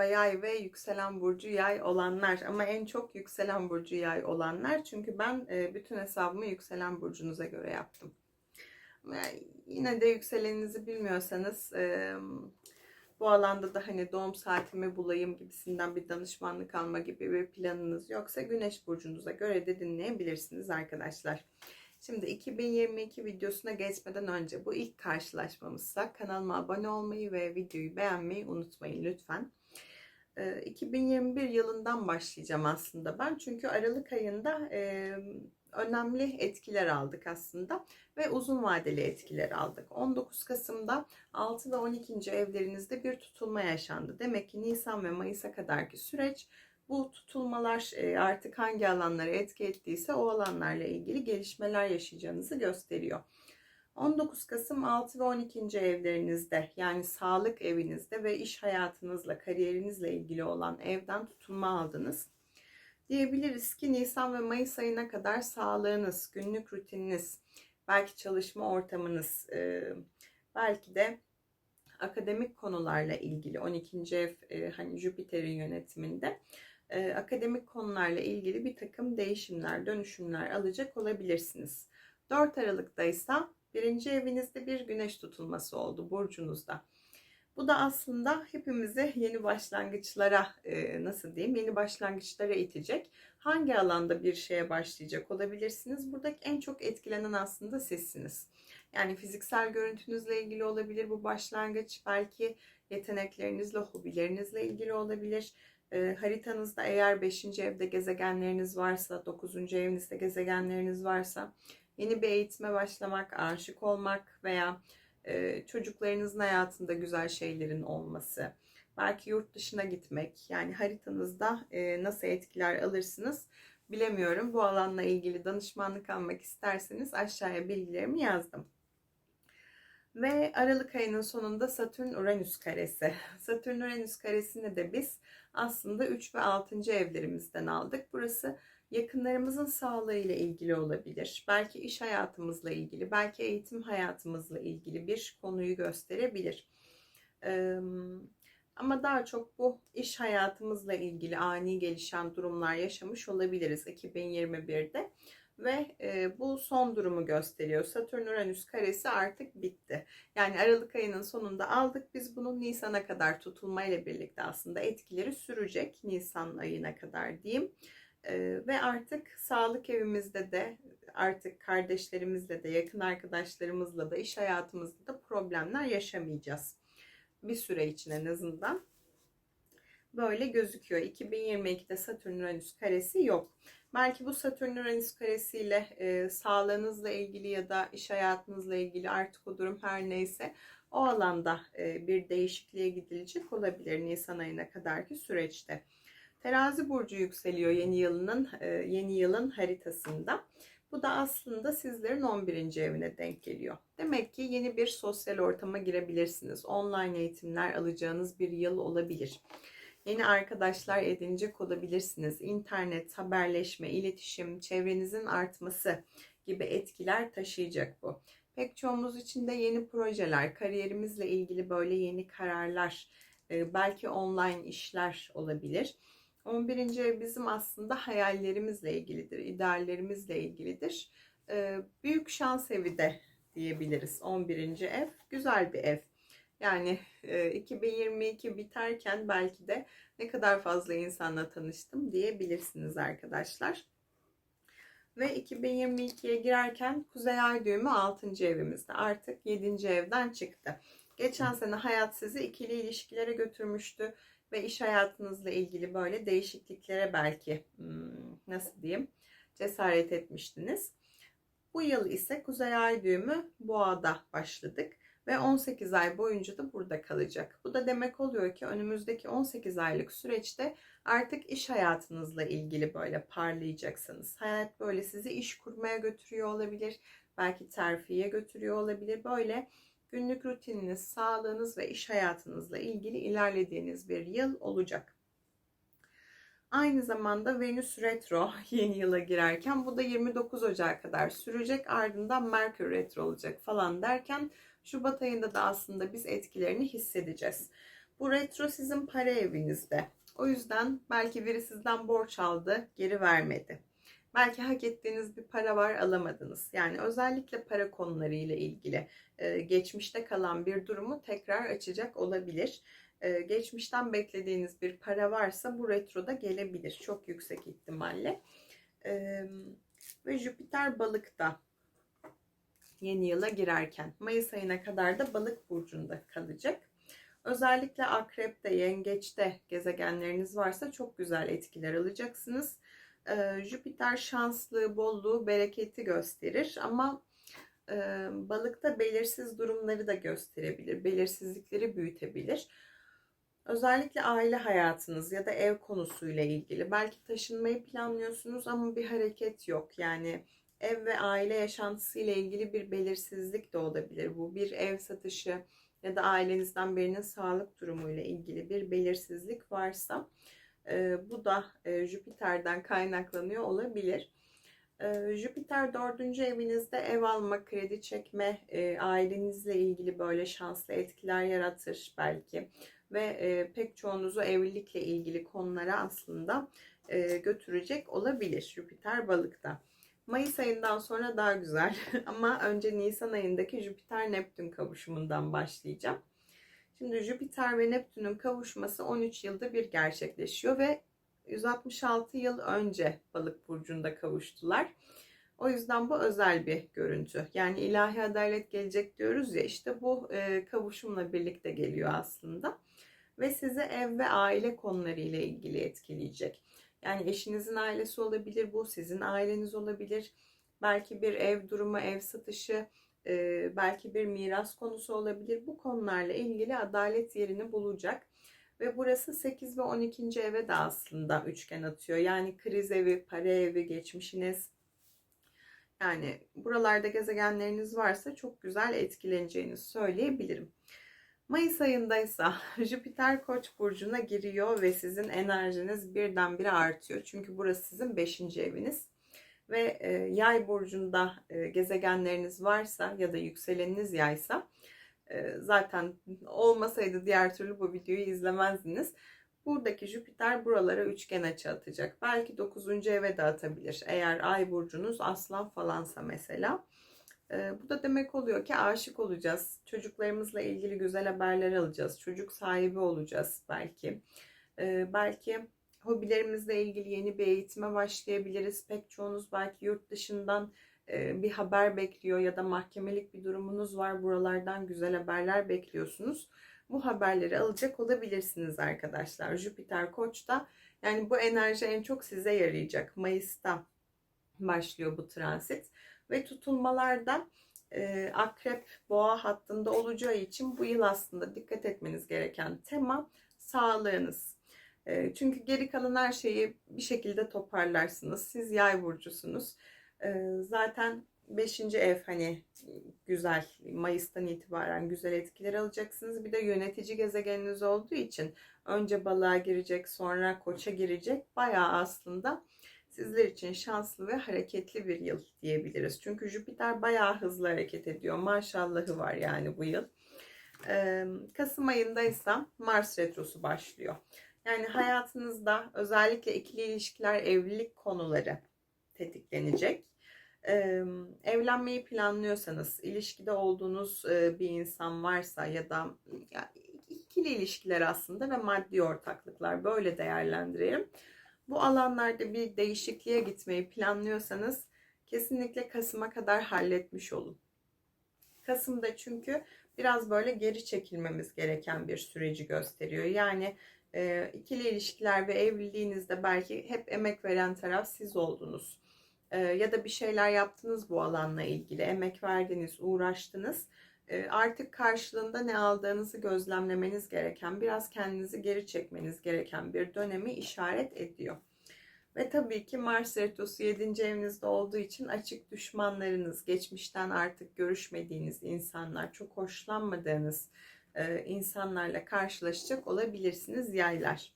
Merhaba yay ve yükselen burcu yay olanlar ama en çok yükselen burcu yay olanlar çünkü ben e, bütün hesabımı yükselen burcunuza göre yaptım. Yine de yükseleninizi bilmiyorsanız bu alanda da hani doğum saatimi bulayım gibisinden bir danışmanlık alma gibi bir planınız yoksa güneş burcunuza göre de dinleyebilirsiniz arkadaşlar. Şimdi 2022 videosuna geçmeden önce bu ilk karşılaşmamızsa kanalıma abone olmayı ve videoyu beğenmeyi unutmayın lütfen. 2021 yılından başlayacağım aslında ben çünkü Aralık ayında önemli etkiler aldık aslında ve uzun vadeli etkiler aldık. 19 Kasım'da 6 ve 12. evlerinizde bir tutulma yaşandı. Demek ki Nisan ve Mayıs'a kadarki süreç bu tutulmalar artık hangi alanlara etki ettiyse o alanlarla ilgili gelişmeler yaşayacağınızı gösteriyor. 19 Kasım 6 ve 12. evlerinizde yani sağlık evinizde ve iş hayatınızla, kariyerinizle ilgili olan evden tutulma aldınız. Diyebiliriz ki Nisan ve Mayıs ayına kadar sağlığınız, günlük rutininiz, belki çalışma ortamınız, belki de akademik konularla ilgili 12. ev hani Jüpiter'in yönetiminde akademik konularla ilgili bir takım değişimler, dönüşümler alacak olabilirsiniz. 4 Aralık'ta ise birinci evinizde bir güneş tutulması oldu burcunuzda. Bu da aslında hepimizi yeni başlangıçlara e, nasıl diyeyim yeni başlangıçlara itecek. Hangi alanda bir şeye başlayacak olabilirsiniz? Buradaki en çok etkilenen aslında sizsiniz. Yani fiziksel görüntünüzle ilgili olabilir bu başlangıç. Belki yeteneklerinizle, hobilerinizle ilgili olabilir. E, haritanızda eğer 5. evde gezegenleriniz varsa, 9. evinizde gezegenleriniz varsa yeni bir eğitime başlamak, aşık olmak veya e, çocuklarınızın hayatında güzel şeylerin olması, belki yurt dışına gitmek, yani haritanızda e, nasıl etkiler alırsınız bilemiyorum. Bu alanla ilgili danışmanlık almak isterseniz aşağıya bilgilerimi yazdım. Ve Aralık ayının sonunda Satürn-Uranüs karesi. Satürn-Uranüs karesini de biz aslında 3 ve 6. evlerimizden aldık. Burası yakınlarımızın sağlığı ile ilgili olabilir. Belki iş hayatımızla ilgili, belki eğitim hayatımızla ilgili bir konuyu gösterebilir. ama daha çok bu iş hayatımızla ilgili ani gelişen durumlar yaşamış olabiliriz 2021'de ve e, bu son durumu gösteriyor. Satürn Uranüs karesi artık bitti. Yani Aralık ayının sonunda aldık. Biz bunun Nisan'a kadar tutulmayla birlikte aslında etkileri sürecek. Nisan ayına kadar diyeyim. Ve artık sağlık evimizde de artık kardeşlerimizle de yakın arkadaşlarımızla da iş hayatımızda da problemler yaşamayacağız. Bir süre için en azından böyle gözüküyor. 2022'de Satürn Uranüs karesi yok. Belki bu Satürn Uranüs karesiyle e, sağlığınızla ilgili ya da iş hayatınızla ilgili artık o durum her neyse o alanda e, bir değişikliğe gidilecek olabilir Nisan ayına kadarki süreçte. Terazi burcu yükseliyor yeni yılının e, yeni yılın haritasında. Bu da aslında sizlerin 11. evine denk geliyor. Demek ki yeni bir sosyal ortama girebilirsiniz. Online eğitimler alacağınız bir yıl olabilir. Yeni arkadaşlar edinecek olabilirsiniz. İnternet, haberleşme, iletişim, çevrenizin artması gibi etkiler taşıyacak bu. Pek çoğumuz için de yeni projeler, kariyerimizle ilgili böyle yeni kararlar, e, belki online işler olabilir. 11. ev bizim aslında hayallerimizle ilgilidir, ideallerimizle ilgilidir. E, büyük şans evi de diyebiliriz 11. ev. Güzel bir ev. Yani 2022 biterken belki de ne kadar fazla insanla tanıştım diyebilirsiniz arkadaşlar. Ve 2022'ye girerken Kuzey Ay düğümü 6. evimizde. Artık 7. evden çıktı. Geçen sene hayat sizi ikili ilişkilere götürmüştü ve iş hayatınızla ilgili böyle değişikliklere belki nasıl diyeyim cesaret etmiştiniz. Bu yıl ise Kuzey Ay düğümü Boğa'da başladık ve 18 ay boyunca da burada kalacak. Bu da demek oluyor ki önümüzdeki 18 aylık süreçte artık iş hayatınızla ilgili böyle parlayacaksınız. Hayat böyle sizi iş kurmaya götürüyor olabilir. Belki terfiye götürüyor olabilir. Böyle günlük rutininiz, sağlığınız ve iş hayatınızla ilgili ilerlediğiniz bir yıl olacak. Aynı zamanda Venüs retro yeni yıla girerken bu da 29 Ocak kadar sürecek. Ardından Merkür retro olacak falan derken Şubat ayında da aslında biz etkilerini hissedeceğiz. Bu retro sizin para evinizde. O yüzden belki biri sizden borç aldı, geri vermedi. Belki hak ettiğiniz bir para var alamadınız. Yani özellikle para konuları ile ilgili e, geçmişte kalan bir durumu tekrar açacak olabilir. E, geçmişten beklediğiniz bir para varsa bu retroda gelebilir çok yüksek ihtimalle. E, ve Jüpiter balıkta yeni yıla girerken Mayıs ayına kadar da balık burcunda kalacak. Özellikle akrepte, yengeçte gezegenleriniz varsa çok güzel etkiler alacaksınız. Ee, Jüpiter şanslı, bolluğu, bereketi gösterir ama e, balıkta belirsiz durumları da gösterebilir. Belirsizlikleri büyütebilir. Özellikle aile hayatınız ya da ev konusuyla ilgili. Belki taşınmayı planlıyorsunuz ama bir hareket yok. Yani ev ve aile yaşantısı ile ilgili bir belirsizlik de olabilir. Bu bir ev satışı ya da ailenizden birinin sağlık durumu ile ilgili bir belirsizlik varsa e, bu da e, Jüpiter'den kaynaklanıyor olabilir. E, Jüpiter dördüncü evinizde ev alma, kredi çekme, e, ailenizle ilgili böyle şanslı etkiler yaratır belki ve e, pek çoğunuzu evlilikle ilgili konulara aslında e, götürecek olabilir Jüpiter balıkta. Mayıs ayından sonra daha güzel ama önce Nisan ayındaki Jüpiter Neptün kavuşumundan başlayacağım. Şimdi Jüpiter ve Neptün'ün kavuşması 13 yılda bir gerçekleşiyor ve 166 yıl önce Balık burcunda kavuştular. O yüzden bu özel bir görüntü. Yani ilahi adalet gelecek diyoruz ya işte bu e, kavuşumla birlikte geliyor aslında. Ve sizi ev ve aile konuları ile ilgili etkileyecek. Yani eşinizin ailesi olabilir bu, sizin aileniz olabilir. Belki bir ev durumu, ev satışı, e, belki bir miras konusu olabilir. Bu konularla ilgili adalet yerini bulacak. Ve burası 8 ve 12. eve de aslında üçgen atıyor. Yani kriz evi, para evi, geçmişiniz. Yani buralarda gezegenleriniz varsa çok güzel etkileneceğinizi söyleyebilirim. Mayıs ayındaysa Jüpiter Koç burcuna giriyor ve sizin enerjiniz birdenbire artıyor. Çünkü burası sizin 5. eviniz. Ve e, yay burcunda e, gezegenleriniz varsa ya da yükseleniniz yaysa e, zaten olmasaydı diğer türlü bu videoyu izlemezdiniz. Buradaki Jüpiter buralara üçgen açı atacak. Belki 9. eve de atabilir. Eğer ay burcunuz aslan falansa mesela. Ee, bu da demek oluyor ki aşık olacağız. Çocuklarımızla ilgili güzel haberler alacağız. Çocuk sahibi olacağız belki. Ee, belki hobilerimizle ilgili yeni bir eğitime başlayabiliriz. Pek çoğunuz belki yurt dışından e, bir haber bekliyor ya da mahkemelik bir durumunuz var. Buralardan güzel haberler bekliyorsunuz. Bu haberleri alacak olabilirsiniz arkadaşlar. Jüpiter Koç'ta yani bu enerji en çok size yarayacak. Mayıs'ta başlıyor bu transit ve tutulmalarda e, akrep boğa hattında olacağı için bu yıl aslında dikkat etmeniz gereken tema sağlığınız. Çünkü geri kalan her şeyi bir şekilde toparlarsınız. Siz yay burcusunuz. Zaten 5. ev hani güzel Mayıs'tan itibaren güzel etkiler alacaksınız. Bir de yönetici gezegeniniz olduğu için önce balığa girecek sonra koça girecek. Bayağı aslında sizler için şanslı ve hareketli bir yıl diyebiliriz. Çünkü Jüpiter bayağı hızlı hareket ediyor. Maşallahı var yani bu yıl. Kasım ayında ise Mars retrosu başlıyor. Yani hayatınızda özellikle ikili ilişkiler, evlilik konuları tetiklenecek. Evlenmeyi planlıyorsanız, ilişkide olduğunuz bir insan varsa ya da ikili ilişkiler aslında ve maddi ortaklıklar böyle değerlendirelim bu alanlarda bir değişikliğe gitmeyi planlıyorsanız kesinlikle Kasım'a kadar halletmiş olun. Kasım'da çünkü biraz böyle geri çekilmemiz gereken bir süreci gösteriyor. Yani e, ikili ilişkiler ve evliliğinizde belki hep emek veren taraf siz oldunuz. E, ya da bir şeyler yaptınız bu alanla ilgili. Emek verdiniz, uğraştınız. E, artık karşılığında ne aldığınızı gözlemlemeniz gereken, biraz kendinizi geri çekmeniz gereken bir dönemi işaret ediyor. Ve tabii ki Mars Retrosu 7. evinizde olduğu için açık düşmanlarınız, geçmişten artık görüşmediğiniz insanlar, çok hoşlanmadığınız e, insanlarla karşılaşacak olabilirsiniz yaylar.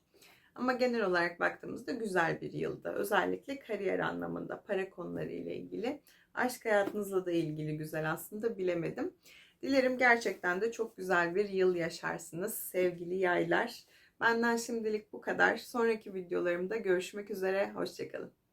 Ama genel olarak baktığımızda güzel bir yılda. Özellikle kariyer anlamında para konuları ile ilgili. Aşk hayatınızla da ilgili güzel aslında bilemedim. Dilerim gerçekten de çok güzel bir yıl yaşarsınız sevgili yaylar. Benden şimdilik bu kadar. Sonraki videolarımda görüşmek üzere. Hoşçakalın.